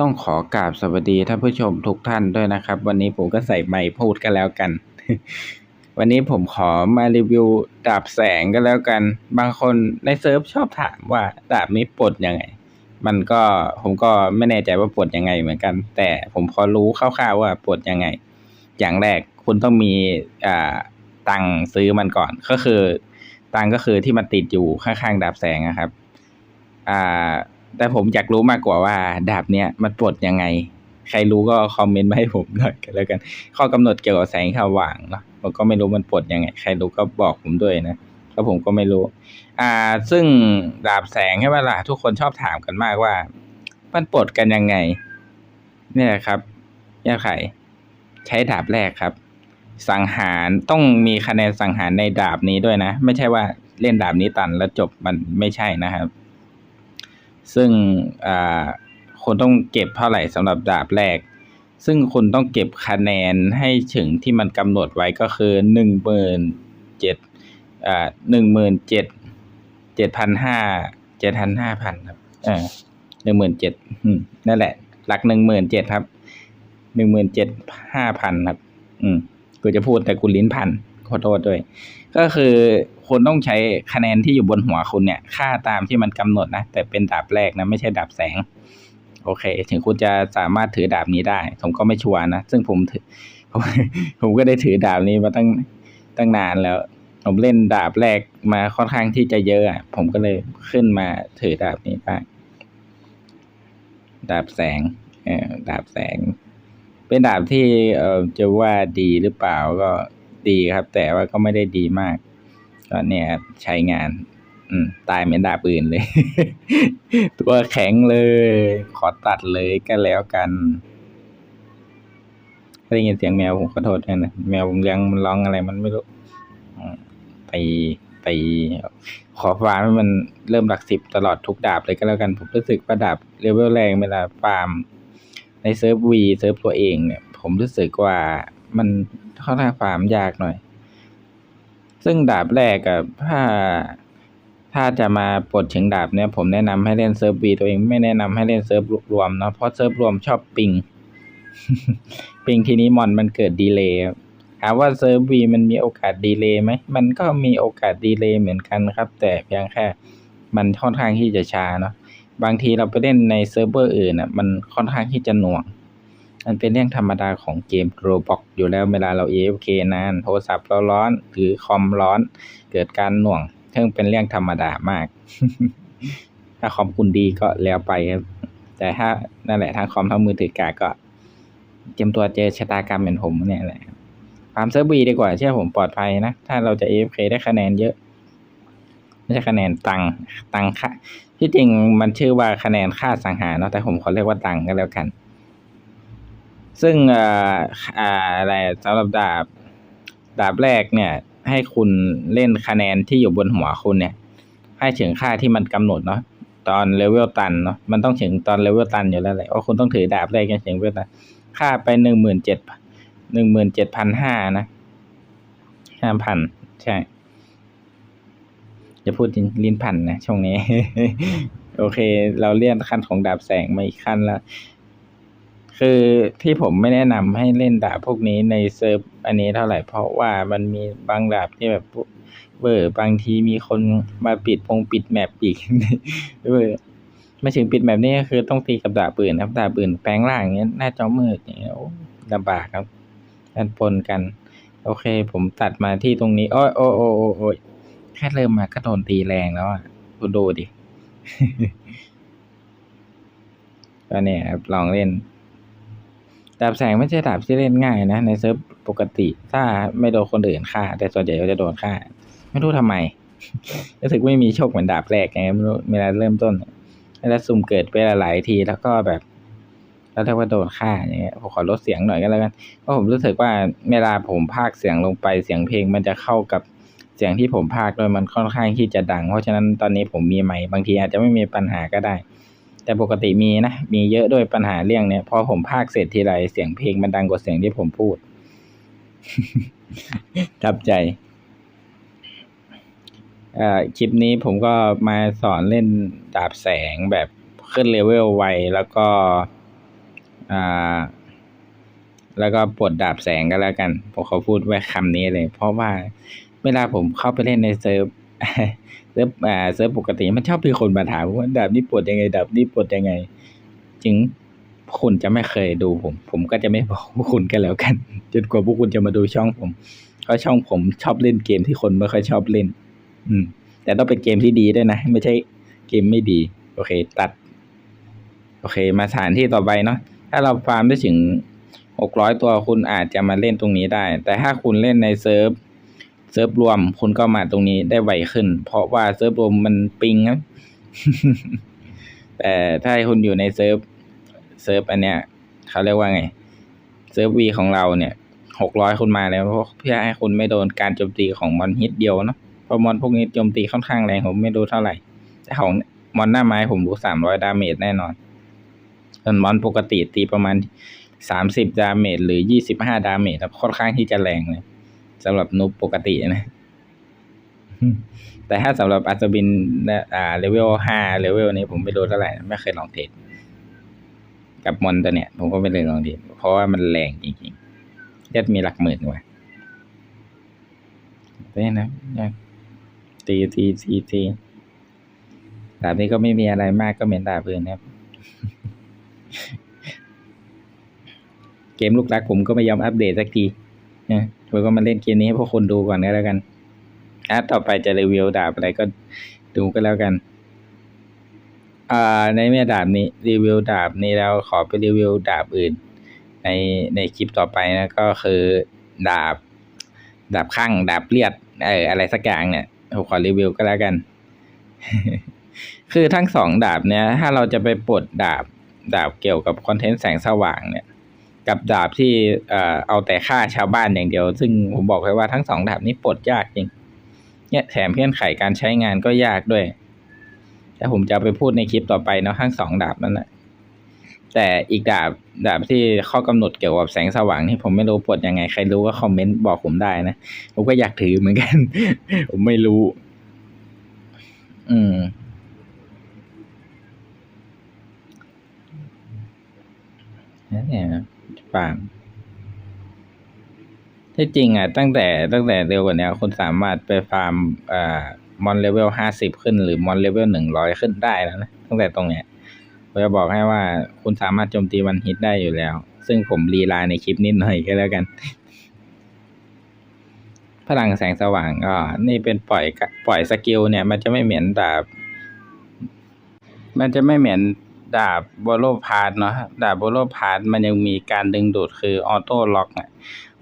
ต้องขอกราบสวัสดีท่านผู้ชมทุกท่านด้วยนะครับ วันนี้ผมก็ใส่ไมค์พูดกันแล้วกัน วันนี้ผมขอมารีวิวดาบแสงก็แล้วกัน บางคนในเซิร์ฟชอบถามว่าดาบนี้ปลดยังไง มันก็ผมก็ไม่แน่ใจว่าปลดยังไงเหมือนกัน แต่ผมพอรู้คร่าวๆว่าปลดยังไง อย่างแรกคุณต้องมีอ่าตังซื้อมันก่อนก็คือ ตังก็คือที่มันติดอยู่ข้างๆดาบแสงนะครับ อ่า แต่ผมอยากรู้มากกว่าว่า ดาบเนี้ยมันปลดยังไง ใครรู้ก็คอมเมนต์มาให้ผมหน่อยกันแล้วกัน ข้อกำหนดเกี่ยวกับแสงสว่างเนาะผมก็ไม่รู้มันปลดยังไง ใครรู้ก็บอกผมด้วยนะเพราะผมก็ไม่รู้ อ่า ซึ่งดาบแสงใช่ไหมล่ะทุกคนชอบถามกันมากว่า มันปลดกันยังไง เนี่ยครับเนี่ยไขใช้ดาบแรกครับ สังหารต้องมีคะแนนสังหารในดาบนี้ด้วยนะ ไม่ใช่ว่าเล่นดาบนี้ตันแล้วจบมันไม่ใช่นะครับ ซึ่งอาคุณต้องเก็บเท่าไหร่สำหรับดาบแรก ซึ่งคุณต้องเก็บคะแนนให้ถึงที่มันกำหนดไว้ก็คือหนึ่งหมื่นเจ็ดอ่าหนึ่งหมื่นเจ็ดเจ็ดพันห้าเจ็ดพันห้าพันครับเออหนึ่งหมื่นเจ็ดนั่นแหละ หลักหนึ่งหมื่นเจ็ดครับหนึ่งหมื่นเจ็ดห้าพันครับ อืมกูจะพูดแต่กูลิ้นพันขอโทษด้วย ก็คือคุณต้องใช้คะแนนที่อยู่บนหัวคุณเนี่ย ค่าตามที่มันกำหนดนะ แต่เป็นดาบแรกนะ ไม่ใช่ดาบแสง โอเค ถึงคุณจะสามารถถือดาบนี้ได้ ผมก็ไม่ชัวร์นะ ซึ่งผมถือผมผมก็ได้ถือดาบนี้มาตั้งตั้งนานแล้ว ผมเล่นดาบแรกมาค่อนข้างที่จะเยอะอะผมก็เลยขึ้นมาถือดาบนี้ได้ดาบแสงเออดาบแสง เป็นดาบที่เออจะว่าดีหรือเปล่าก็ ดีครับ แต่ว่าก็ไม่ได้ดีมาก ก็เนี่ยครับใช้งาน อืม ตายเหมือนดาบอื่นเลย ตัวแข็งเลย ขอตัดเลยก็แล้วกันได้ยินเสียงแมวผมขอโทษด้วยนะแมวผมเลี้ยงมันร้องอะไรมันไม่รู้อืมไปไปขอฟาร์มให้มันเริ่มหลักสิบตลอดทุกดาบเลยก็แล้วกันผมรู้สึกว่าดาบเลเวลแรงเวลาฟาร์ม ในเซิร์ฟวีเซิร์ฟตัวเองเนี่ย ผมรู้สึกว่ามัน ค่อนข้างฟาร์มยากหน่อย ซึ่งดาบแรกอะถ้าถ้าจะมาปลดถึงดาบเนี่ยผมแนะนำให้เล่นเซิร์ฟวีตัวเองไม่แนะนำให้เล่นเซิร์ฟรวมเนาะเพราะเซิร์ฟรวมชอบปิง ปิงทีนี้มอนมันเกิดดีเลย์ครับถามว่าเซิร์ฟวีมันมีโอกาสดีเลย์ไหมมันก็มีโอกาสดีเลย์เหมือนกันครับ แต่เพียงแค่มันค่อนข้างที่จะช้าเนาะบางทีเราไปเล่นในเซิร์ฟเวอร์อื่นอะมันค่อนข้างที่จะหน่วง มันเป็นเรื่องธรรมดาของเกมโรบอกอยู่แล้วเวลาเรา AFK นาน โทรศัพท์เราร้อนหรือคอมร้อน เกิดการหน่วงซึ่งเป็นเรื่องธรรมดามาก ถ้าคอมคุณดีก็แล้วไปครับ แต่ถ้านั่นแหละทั้งคอมทั้งมือถือกาก็เตรียมตัวเจอชะตากรรมเป็นผมเนี่ยแหละฟาร์มเซิร์ฟวีดีกว่าเชื่อผมปลอดภัยนะ ถ้าเราจะ AFK ได้คะแนนเยอะไม่ใช่คะแนนตังค์ตังค่าที่จริงมันชื่อว่าคะแนนค่าสังหารเนาะแต่ผมขอเรียกว่าตังค์ก็แล้วกัน ซึ่งอ่าอ่าอะไรสำหรับดาบ ดาบแรกเนี่ย ให้คุณเล่นคะแนนที่อยู่บนหัวคุณเนี่ย ให้ถึงค่าที่มันกำหนดเนาะตอนเลเวลตันเนาะมันต้องถึงตอนเลเวลตันอยู่แล้วแหละว่าคุณต้องถือดาบแรกจนถึงเลเวลตันค่าไปหนึ่งหมื่นเจ็ดหนึ่งหมื่นเจ็ดพันห้านะห้าพันใช่จะพูดจริงลิ้นพันนะช่วงนี้ โอเค เราเลื่อนขั้นของดาบแสงมาอีกขั้นแล้ว คือที่ผมไม่แนะนำให้เล่นดาบพวกนี้ในเซิร์ฟอันนี้เท่าไหร่เพราะว่ามันมีบางดาบที่แบบเวอร์บางทีมีคนมาปิดพงปิดแมปอีกเวอร์ไม่ถึงปิดแมปนี่ก็คือต้องตีกับดาบปืนครับดาบปืนแปลงร่างเงี้ยหน้าจอมืดอย่างเงี้ยลำบากครับกันปนกัน โอเค ผมตัดมาที่ตรงนี้โอ้ยโอ้ยโอ้ยโอ้ยโอแค่เริ่มมาก็โดนตีแรงแล้วอะดูดูดิก็เนี่ยครับลองเล่น ดาบแสงไม่ใช่ดาบที่เล่นง่ายนะ ในเซิร์ฟปกติ ถ้าไม่โดนคนอื่นฆ่า แต่ส่วนใหญ่ก็จะโดนฆ่า ไม่รู้ทำไมรู้สึกไม่มีโชคเหมือนดาบแรกไงไม่รู้เวลาเริ่มต้นแล้วซุ่มเกิดไปหลายทีแล้วก็แบบแล้วถ้าว่าโดนฆ่าอย่างเงี้ยผมขอลดเสียงหน่อยก็แล้วกันเพราะผมรู้สึกว่าเวลาผมพากเสียงลงไปเสียงเพลงมันจะเข้ากับเสียงที่ผมพากด้วยมันค่อนข้างที่จะดัง เพราะฉะนั้นตอนนี้ผมมีไมค์บางทีอาจจะไม่มีปัญหาก็ได้ แต่ปกติมีนะ มีเยอะด้วยปัญหาเรื่องเนี้ยพอผมพากเสร็จทีไรเสียงเพลงมันดังกว่าเสียงที่ผมพูดทับใจอ่คลิปนี้ผมก็มาสอนเล่นดาบแสงแบบขึ้นเลเวลไวแล้วก็อ่าแล้วก็ปลดดาบแสงก็แล้วกัน ผมเขอพูดไว้คำนี้เลย เพราะว่าเวลาผมเข้าไปเล่นในเซิร์ฟ เซิร์ฟอ่าเซิร์ฟปกติมันชอบมีคนมาถามว่าดาบนี้ปลดยังไงดาบนี้ปลดยังไง จึงคุณจะไม่เคยดูผม ผมก็จะไม่บอกพวกคุณกันแล้วกันจนกว่าพวกคุณจะมาดูช่องผมเพราะช่องผมชอบเล่นเกมที่คนไม่ค่อยชอบเล่น อืม แต่ต้องเป็นเกมที่ดีด้วยนะ ไม่ใช่เกมไม่ดี โอเค ตัด โอเค มาสถานที่ต่อไปเนาะถ้าเราฟาร์มได้ถึงหกร้อยตัวคุณอาจจะมาเล่นตรงนี้ได้ แต่ถ้าคุณเล่นในเซิร์ฟ เซิร์ฟรวมคุณก็มาตรงนี้ได้ไวขึ้น เพราะว่าเซิร์ฟรวมมันปิงนะแต่ถ้าคุณอยู่ในเซิร์ฟเซิร์ฟอันเนี้ยเขาเรียกว่าไงเซิร์ฟวีของเราเนี่ยหกร้อยคุณมาแล้วเพราะเพื่อให้คุณไม่โดนการโจมตีของมอนฮิตเดียวเนาะเพราะมอนพวกนี้โจมตีค่อนข้างแรงผมไม่รู้เท่าไหร่ แต่ของมอนหน้าไม้ผมรู้สามร้อยดาเมจแน่นอนส่วนมอนปกติตีประมาณสามสิบดาเมจหรือยี่สิบห้าดาเมจครับค่อนข้างที่จะแรงเลย สำหรับนูบปกตินะ แต่ถ้าสำหรับอัศบินนะอ่าเลเวลห้าเลเวลนี้ผมไม่รู้เท่าไหร่ ไม่เคยลองเทสกับมอนตัวเนี้ยผมก็ไม่เลยลองเทสเพราะว่ามันแรงจริงๆเลือดมีหลักหมื่นกว่าเนี่ยนะตีตีตีตีดาบนี้ก็ไม่มีอะไรมากก็เหมือนดาบอื่นนะครับ เกมลูกรักผมก็ไม่ยอมอัปเดตสักทีนะ ผมก็มาเล่นเกมนี้ให้พวกคนดูก่อนก็แล้วกันอะต่อไปจะรีวิวดาบอะไรก็ดูก็แล้วกัน อ่า ในเมื่อดาบนี้รีวิวดาบนี้แล้วขอไปรีวิวดาบอื่น ในในคลิปต่อไปนะก็คือดาบ ดาบข้างดาบเลียดเอออะไรสักอย่างเนี่ยผมขอรีวิวก็แล้วกัน คือทั้งสองดาบเนี่ย ถ้าเราจะไปปลดดาบดาบเกี่ยวกับคอนเทนต์แสงสว่างเนี่ย กับดาบที่เออเอาแต่ฆ่าชาวบ้านอย่างเดียว ซึ่งผมบอกเลยว่าทั้งสองดาบนี้ปลดยากจริง เนี่ยแถมเงื่อนไขการใช้งานก็ยากด้วยแต่ผมจะไปพูดในคลิปต่อไปเนาะทั้งสองดาบนั่นแหละแต่อีกดาบดาบที่ข้อกำหนดเกี่ยวกับแสงสว่างนี่ผมไม่รู้ปลดยังไงใครรู้ก็คอมเมนต์บอกผมได้นะผมก็อยากถือเหมือนกัน ผมไม่รู้ อืมนั่นเนี่ย ฟาร์มที่จริงอะ ตั้งแต่ตั้งแต่เร็วกว่านี้คุณสามารถไปฟาร์มอ่ามอนเลเวลห้าสิบขึ้นหรือมอนเลเวลหนึ่งร้อยขึ้นได้แล้วนะตั้งแต่ตรงเนี้ยผมจะบอกให้ว่าคุณสามารถโจมตีวันฮิตได้อยู่แล้ว ซึ่งผมรีลน์ในคลิปนิดหน่อยก็แล้วกัน พลังแสงสว่างก็นี่เป็นปล่อยปล่อยสกิลเนี่ย มันจะไม่เหมือนดาบมันจะไม่เหมือน ดาบโบโลพาร์เนาะดาบโบโลพาร์มันยังมีการดึงดูดคือออโต้ล็อกเนี่ย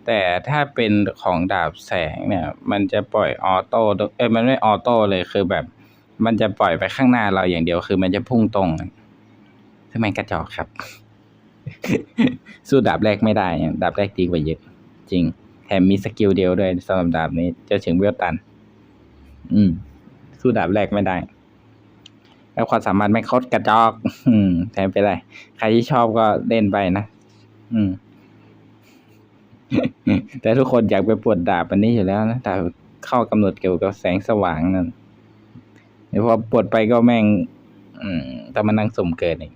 แต่ถ้าเป็นของดาบแสงเนี่ย มันจะปล่อยออโต้เอ้ยมันไม่ออโต้เลยคือแบบ มันจะปล่อยไปข้างหน้าเราอย่างเดียวคือมันจะพุ่งตรงทำไมนกระจอกครับ สู้ดาบแรกไม่ได้ดาบแรกดีกว่าเยอะจริง แถมมีสกิลเดียวด้วยสำหรับดาบนี้จะถึงเวลตัน อืม สู้ดาบแรกไม่ได้ แล้วความสามารถไม่คดกระจอก อืมแถมไปได้ใครที่ชอบก็เล่นไปนะ อืม แต่ทุกคนอยากไปปวดดาบอันนี้อยู่แล้วนะแต่เข้ากำหนดเกี่ยวกับแสงสว่างนั่นเดี๋ยวพอปวดไปก็แม่ง อืมต้องมานั่งสมเกินอีก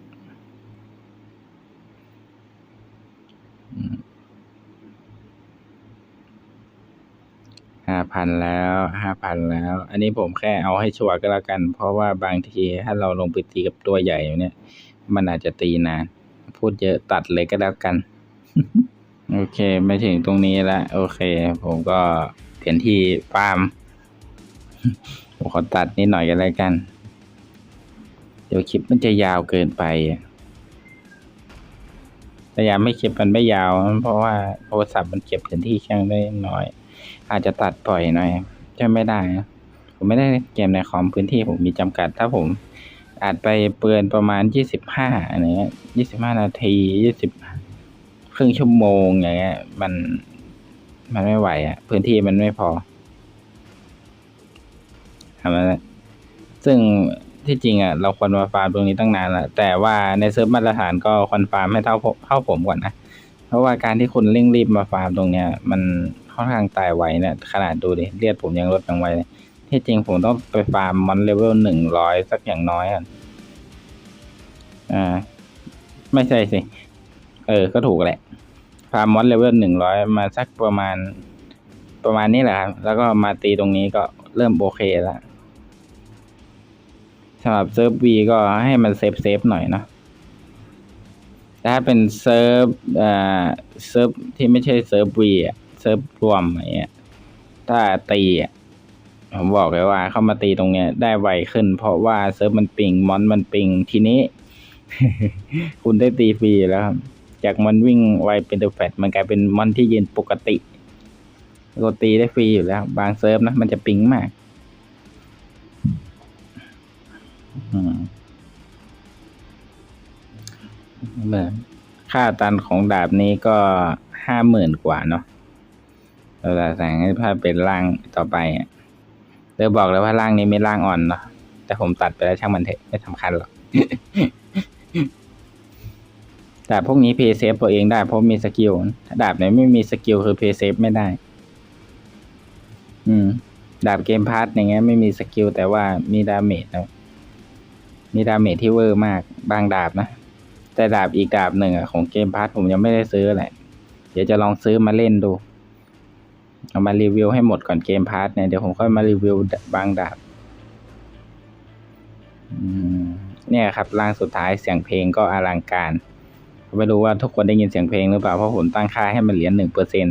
ห้าพันแล้วห้าพันแล้ว อันนี้ผมแค่เอาให้ชัวร์ก็แล้วกัน เพราะว่าบางทีถ้าเราลงไปตีกับตัวใหญ่เนี่ย มันอาจจะตีนาน พูดเยอะตัดเลยก็แล้วกัน โอเคไม่ถึงตรงนี้แล้วโอเค ผมก็เปลี่ยนที่ฟาร์มผมขอตัดนิดหน่อยกันแล้วกัน เดี๋ยวคลิปมันจะยาวเกินไปอะพยายามไม่คลิปมันไม่ยาว เพราะว่าโทรศัพท์มันเก็บพื้นที่ช่างได้น้อย อาจจะตัดปล่อยหน่อยจะไม่ได้นะผมไม่ได้เกมในคอมพื้นที่ผมมีจำกัด ถ้าผมอาจไปเปือนประมาณยี่สิบห้าอะไรเงี้ยยี่สิบห้านาทียี่สิบครึ่งชั่วโมงอย่างเงี้ย มันมันไม่ไหวอะ พื้นที่มันไม่พอทำอะไรซึ่งที่จริงอะเราควรมาฟาร์มตรงนี้ตั้งนานล้วแต่ว่าในเซิร์ฟมาตรฐานก็ควรฟาร์มให้เท่าเท่าผมก่อนนะ เพราะว่าการที่คุณเร่งรีบมาฟาร์มตรงเนี้ย มัน อนข้างตายไวเนี่ยขนาดดูดิเลือดผมยังลดยังไวเลยที่จริงผมต้องไปฟาร์มมอนเลเวลหนึ่งร้อยสักอย่างน้อยอะอ่า ไม่ใช่สิ เออ ก็ถูกแหละ ฟาร์มมอสเลเวลหนึ่งร้อยมาสักประมาณ ประมาณนี้แหละครับ แล้วก็มาตีตรงนี้ก็เริ่มโอเคแล้วสำหรับเซิร์ฟวีก็ให้มันเซฟเซฟหน่อยเนาะแต่ถ้าเป็นเซิร์ฟเอ่อเซิร์ฟที่ไม่ใช่เซิร์ฟวีอะ เซิร์ฟรวมอะไรเงี้ย ถ้าตีอะผมบอกเลยว่าเข้ามาตีตรงเนี้ยได้ไวขึ้น เพราะว่าเซิร์ฟมันปิงมอนมันปิงทีนี้ คุณได้ตีฟรีแล้วครับจากมอนวิ่งไวเป็นเดอะแฟตมันกลายเป็นมอนที่ยืนปกติก็ตีได้ฟรีอยู่แล้ว บางเซิร์ฟนะมันจะปิงมากอืมเหมือนค่าตันของดาบนี้ก็ห้าหมื่นกว่าเนาะ เราจะแต่งให้ถ้าเป็นร่างต่อไปอะเดี๋ยบอกเลยว่าร่างนี้ไม่ร่างอ่อนเนาะแต่ผมตัดไปแล้วช่างมันเถอะไม่สำคัญหรอกดาบพวกนี้เพย์เซฟตัวเองได้เพราะมีสกิลถ้าดาบไหนไม่มีสกิลคือเพย์เซฟไม่ได้ อืม ดาบเกมพาร์ทอย่างเงี้ยไม่มีสกิลแต่ว่ามีดาเมจนะมีดาเมจที่เวอร์มากบางดาบนะ แต่ดาบอีกดาบหนึ่งอะของเกมพาร์ทผมยังไม่ได้ซื้อแหละ เดี๋ยวจะลองซื้อมาเล่นดู เอามารีวิวให้หมดก่อนเกมพาร์ทเนี่ยเดี๋ยวผมค่อยมารีวิวบางดาบเนี่ยครับร่างสุดท้ายเสียงเพลงก็อลังการไม่รู้ว่าทุกคนได้ยินเสียงเพลงหรือเปล่าเพราะผมตั้งค่าให้มันเหรียญหนึ่งเปอร์เซ็น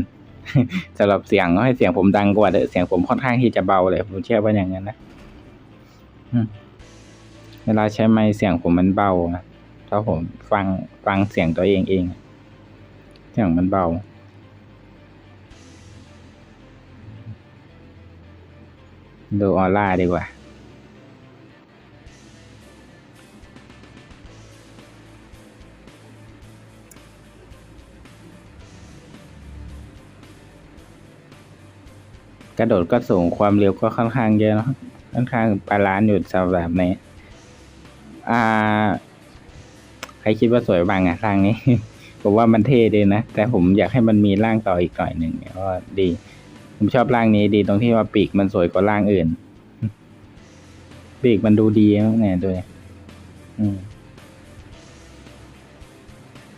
สำหรับเสียงให้เสียงผมดังกว่าเด้อเสียงผมค่อนข้างที่จะเบาเลยผมเชื่อว่าอย่างนั้นนะเวลาใช้ไมค์เสียงผมมันเบานะเพราะผมฟังฟังเสียงตัวเองเอง เสียงมันเบา ดูออร่าดีกว่า กระโดดก็สูงความเร็วก็ค่อนข้างเยอะเนาะค่อนข้างบาลานอยู่สำหรับนี้อ่า ใครคิดว่าสวยบ้างอะร่างนี้ ผมว่ามันเท่ดีนะ แต่ผมอยากให้มันมีร่างต่ออีกหน่อยหนึ่งเนี่ยก็ดี ผมชอบร่างนี้ดีตรงที่ว่าปีกมันสวยกว่าร่างอื่น ปีกมันดูดีมากเนี่ยด้วย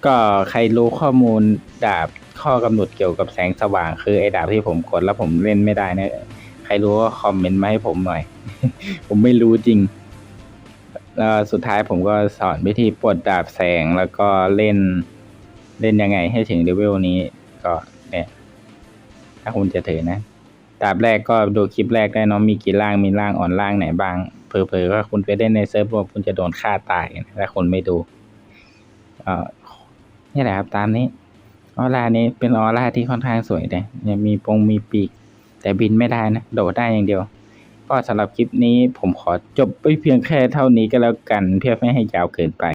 ก็ใครรู้ข้อมูลดาบข้อกำหนดเกี่ยวกับแสงสว่าง คือไอ้ดาบที่ผมกดแล้วผมเล่นไม่ได้นี่ยใครรู้ก็คอมเมนต์มาให้ผมหน่อย ผมไม่รู้จริงแล้วสุดท้ายผมก็สอนวิธีปลดดาบแสงแล้วก็เล่นเล่นยังไงให้ถึงเลเวลนี้ก็เนี่ย ถ้าคุณจะถือนะดาบแรกก็ดูคลิปแรกได้เนาะมีกี่ร่างมีร่างอ่อนร่างไหนบ้างเผลอๆว่าคุณไปเล่นในเซิร์ฟรวมคุณจะโดนฆ่าตายถ้าคุณไม่ดูเอ่อนี่แหละครับตามนี้ออร่านี้เป็นออร่าที่ค่อนข้างสวยเลยมีปงมีปีก แต่บินไม่ได้นะ โดดได้อย่างเดียว ก็สำหรับคลิปนี้ผมขอจบไปเพียงแค่เท่านี้ก็แล้วกัน เพื่อไม่ให้ยาวเกินไป